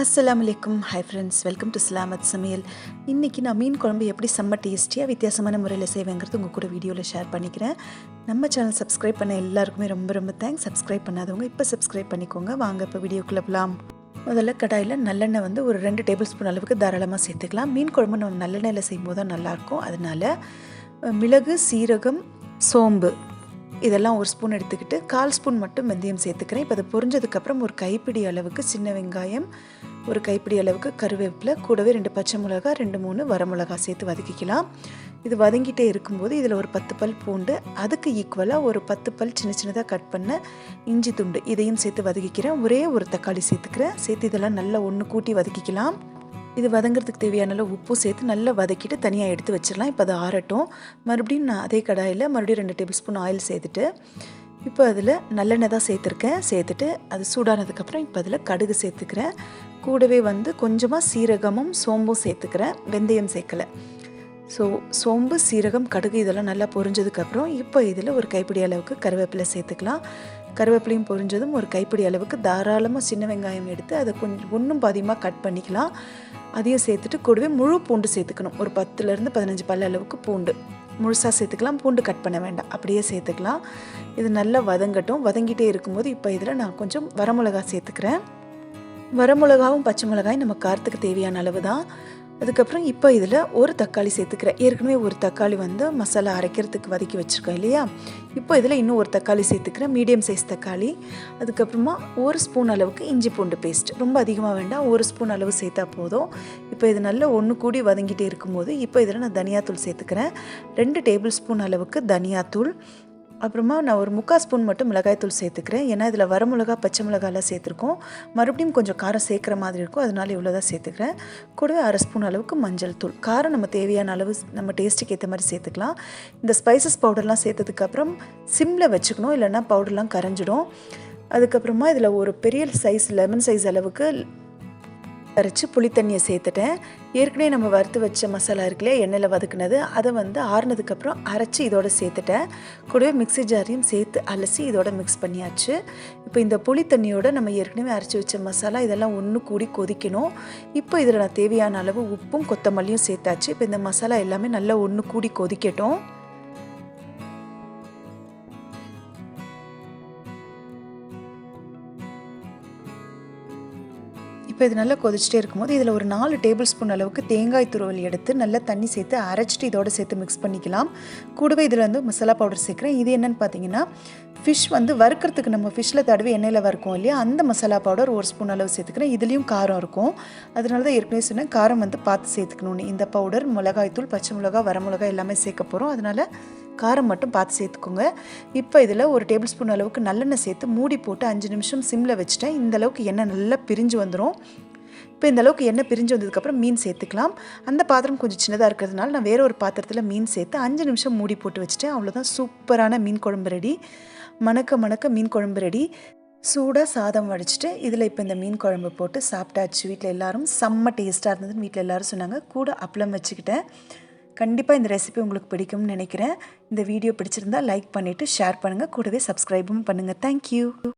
அஸ்லாம் வலைக்கும் hi friends welcome to Salamat சமையல் இன்றைக்கி நான் மீன் குழம்பு எப்படி செம்ம டேஸ்டியாக வித்தியாசமான முறையில் செய்வேங்கிறது உங்கள் கூட வீடியோவில் ஷேர் பண்ணிக்கிறேன். நம்ம சேனல் சப்ஸ்கிரைப் பண்ண எல்லாருக்குமே ரொம்ப ரொம்ப தேங்க்ஸ் சப்ஸ்கிரைப் பண்ணாதவங்க இப்போ சப்ஸ்கிரைப் பண்ணிக்கோங்க. வாங்க இப்போ வீடியோக்குள்ளே போகலாம் முதல்ல கடாயில் நல்லெண்ணெய் வந்து ஒரு ரெண்டு டேபிள் ஸ்பூன் அளவுக்கு தாராளமாக சேர்த்துக்கலாம். மீன் குழம்பு நம்ம நல்லெண்ணெயில் செய்யும்போது தான் நல்லாயிருக்கும் அதனால் மிளகு சீரகம் சோம்பு இதெல்லாம் ஒரு ஸ்பூன் எடுத்துக்கிட்டு கால் ஸ்பூன் மட்டும் வெந்தயம் சேர்த்துக்கிறேன். இப்போ அது பொரிஞ்சதுக்கப்புறம் ஒரு கைப்பிடி அளவுக்கு சின்ன வெங்காயம் ஒரு கைப்பிடி அளவுக்கு கருவேப்பிலை கூடவே ரெண்டு பச்சை மிளகா ரெண்டு மூணு வரமிளகா சேர்த்து வதக்கிக்கலாம். இது வதங்கிட்டே இருக்கும்போது இதில் ஒரு பத்து பல் பூண்டு அதுக்கு ஈக்குவலாக ஒரு பத்து பல் சின்ன சின்னதாக கட் பண்ண இஞ்சி துண்டு இதையும் சேர்த்து வதக்கிக்கிறேன். ஒரே ஒரு தக்காளி சேர்த்துக்கிறேன். சேர்த்து இதெல்லாம் நல்லா ஒன்று கூட்டி வதக்கிக்கலாம். இது வதங்கிறதுக்கு தேவையான அளவு உப்பு சேர்த்து நல்லா வதக்கிட்டு தனியாக எடுத்து வச்சிடலாம். இப்போ அது ஆறட்டும். மறுபடியும் நான் அதே கடாயில் மறுபடியும் ரெண்டு டேபிள் ஸ்பூன் ஆயில் சேர்த்துட்டு இப்போ அதில் நல்லெண்ணெய் தான் சேர்த்துருக்கேன். சேர்த்துட்டு அது சூடானதுக்கப்புறம் இப்போ அதில் கடுகு சேர்த்துக்கிறேன். கூடவே வந்து கொஞ்சமாக சீரகமும் சோம்பும் சேர்த்துக்கிறேன். வெந்தயம் சேர்க்கலை. ஸோ சோம்பு சீரகம் கடுகு இதெல்லாம் நல்லா பொரிஞ்சதுக்கப்புறம் இப்போ இதில் ஒரு கைப்பிடி அளவுக்கு கருவேப்பிலை சேர்த்துக்கலாம். கருவேப்பிலையும் பொரிஞ்சதும் ஒரு கைப்பிடி அளவுக்கு தாராளமாக சின்ன வெங்காயம் எடுத்து அதை கொஞ்சம் ஒன்றும் பாதியமாக கட் பண்ணிக்கலாம். அதையும் சேர்த்துட்டு கூடவே முழு பூண்டு சேர்த்துக்கணும். ஒரு பத்துலேருந்து பதினஞ்சு பல்ல அளவுக்கு பூண்டு. முழுசாக சேர்த்துக்கலாம். பூண்டு கட் பண்ண வேண்டாம். அப்படியே சேர்த்துக்கலாம். இது நல்லா வதங்கட்டும். வதங்கிட்டே இருக்கும்போது இப்போ இதில் நான் கொஞ்சம் வரமிளகா சேர்த்துக்கிறேன். வரமிளகாவும் பச்சை மிளகாயும் நம்ம காரத்துக்கு தேவையான அளவு தான் அதுக்கப்புறம் இப்போ இதில் ஒரு தக்காளி சேர்த்துக்கிறேன். ஏற்கனவே ஒரு தக்காளி வந்து மசாலா அரைக்கிறதுக்கு வதக்கி வச்சுருக்கோம் இல்லையா? இப்போ இதில் இன்னும் ஒரு தக்காளி சேர்த்துக்கிறேன். மீடியம் சைஸ் தக்காளி. அதுக்கப்புறமா ஒரு ஸ்பூன் அளவுக்கு இஞ்சி பூண்டு பேஸ்ட் ரொம்ப அதிகமாக வேண்டாம். ஒரு ஸ்பூன் அளவு சேர்த்தா போதும். இப்போ இது நல்லா ஒன்று கூடி வதங்கிட்டே இருக்கும்போது இப்போ இதில் நான் தனியாத்தூள் சேர்த்துக்கிறேன். ரெண்டு டேபிள் ஸ்பூன் அளவுக்கு தனியாத்தூள். அப்புறமா நான் ஒரு முக்கால் ஸ்பூன் மட்டும் மிளகாய்த்தூள் சேர்த்துக்கிறேன். ஏன்னா இதில் வரமிளகா பச்சை மிளகாலாம் சேர்த்துருக்கோம். மறுபடியும் கொஞ்சம் காரம் சேர்க்குற மாதிரி இருக்கும். அதனால இவ்வளோ தான் சேர்த்துக்கிறேன். கூடவே அரை ஸ்பூன் அளவுக்கு மஞ்சள் தூள். காரம் நம்ம தேவையான அளவு நம்ம டேஸ்ட்டுக்கு ஏற்ற மாதிரி சேர்த்துக்கலாம். இந்த ஸ்பைசஸ் பவுடர்லாம் சேர்த்ததுக்கப்புறம் சிம்மில் வச்சுக்கணும். இல்லைன்னா பவுடர்லாம் கரைஞ்சிடும். அதுக்கப்புறமா இதில் ஒரு பெரிய சைஸ் லெமன் சைஸ் அளவுக்கு அரைச்சி புளித்தண்ணியை சேர்த்துட்டேன். ஏற்கனவே நம்ம வறுத்து வச்ச மசாலா இருக்குல்லையா எண்ணெயில் வதக்குனது அதை வந்து ஆறுனதுக்கப்புறம் அரைச்சி இதோட சேர்த்துட்டேன். கூடவே மிக்ஸி ஜாரையும் சேர்த்து அலசி இதோட மிக்ஸ் பண்ணியாச்சு. இப்போ இந்த புளி தண்ணியோட நம்ம ஏற்கனவே அரைச்சி வச்ச மசாலா இதெல்லாம் ஒன்று கூடி கொதிக்கணும். இப்போ இதில் நான் தேவையான அளவு உப்பும் கொத்தமல்லியும் சேர்த்தாச்சு. இப்போ இந்த மசாலா எல்லாமே நல்லா ஒன்று கூடி கொதிக்கட்டும். இப்போ இது நல்லா கொதிச்சிட்டே இருக்கும்போது இதில் ஒரு நாலு டேபிள் ஸ்பூன் அளவுக்கு தேங்காய் துருவல் எடுத்து நல்லா தண்ணி சேர்த்து அரைச்சிட்டு இதோட சேர்த்து மிக்ஸ் பண்ணிக்கலாம். கூடவே இதில் வந்து மசாலா பவுடர் சேர்க்குறேன். இது என்னென்னு பார்த்தீங்கன்னா ஃபிஷ் வந்து வறுக்கிறதுக்கு நம்ம ஃபிஷ்ஷில் தடவி எண்ணெயில் வறுக்கும் இல்லையா? அந்த மசாலா பவுடர் ஒரு ஸ்பூன் அளவு சேர்த்துக்கிறேன். இதுலேயும் காரம் இருக்கும். அதனால தான் ஏற்கனவே சொன்னேன் காரம் வந்து பார்த்து சேர்த்துக்கணும்னு. இந்த பவுடர் மிளகாய்த்தூள் பச்சை மிளகா வரமிளகாய் எல்லாமே சேர்க்க போகிறோம் அதனால் காரம் மட்டும் பார்த்து சேர்த்துக்கோங்க. இப்போ இதில் ஒரு டேபிள் ஸ்பூன் அளவுக்கு நல்லெண்ணெய் சேர்த்து மூடி போட்டு அஞ்சு நிமிஷம் சிம்மில் வச்சுட்டேன். இந்த அளவுக்கு எண்ணெய் நல்லா பிரிஞ்சு வந்துடும் இப்போ இந்த அளவுக்கு எண்ணெய் பிரிஞ்சு வந்ததுக்கப்புறம் மீன் சேர்த்துக்கலாம். அந்த பாத்திரம் கொஞ்சம் சின்னதாக இருக்கிறதுனால நான் வேறு ஒரு பாத்திரத்தில் மீன் சேர்த்து அஞ்சு நிமிஷம் மூடி போட்டு வச்சுட்டேன். அவ்வளோதான் சூப்பரான மீன் குழம்பு ரெடி. மணக்க மணக்க மீன் குழம்பு ரெடி. சூடாக சாதம் வடிச்சிட்டு இதில் இப்போ இந்த மீன் குழம்பு போட்டு சாப்பிட்டாச்சு. வீட்டில் எல்லாரும் செம்ம டேஸ்ட்டாக இருந்ததுன்னு வீட்டில் எல்லாரும் சொன்னாங்க. கூட அப்பளம் வச்சுக்கிட்டேன். கண்டிப்பாக இந்த ரெசிபி உங்களுக்கு பிடிக்கும்னு நினைக்கிறேன். இந்த வீடியோ பிடிச்சிருந்தா லைக் பண்ணிவிட்டு ஷேர் பண்ணுங்கள் கூடவே சப்ஸ்கிரைபும் பண்ணுங்கள் தேங்க்யூ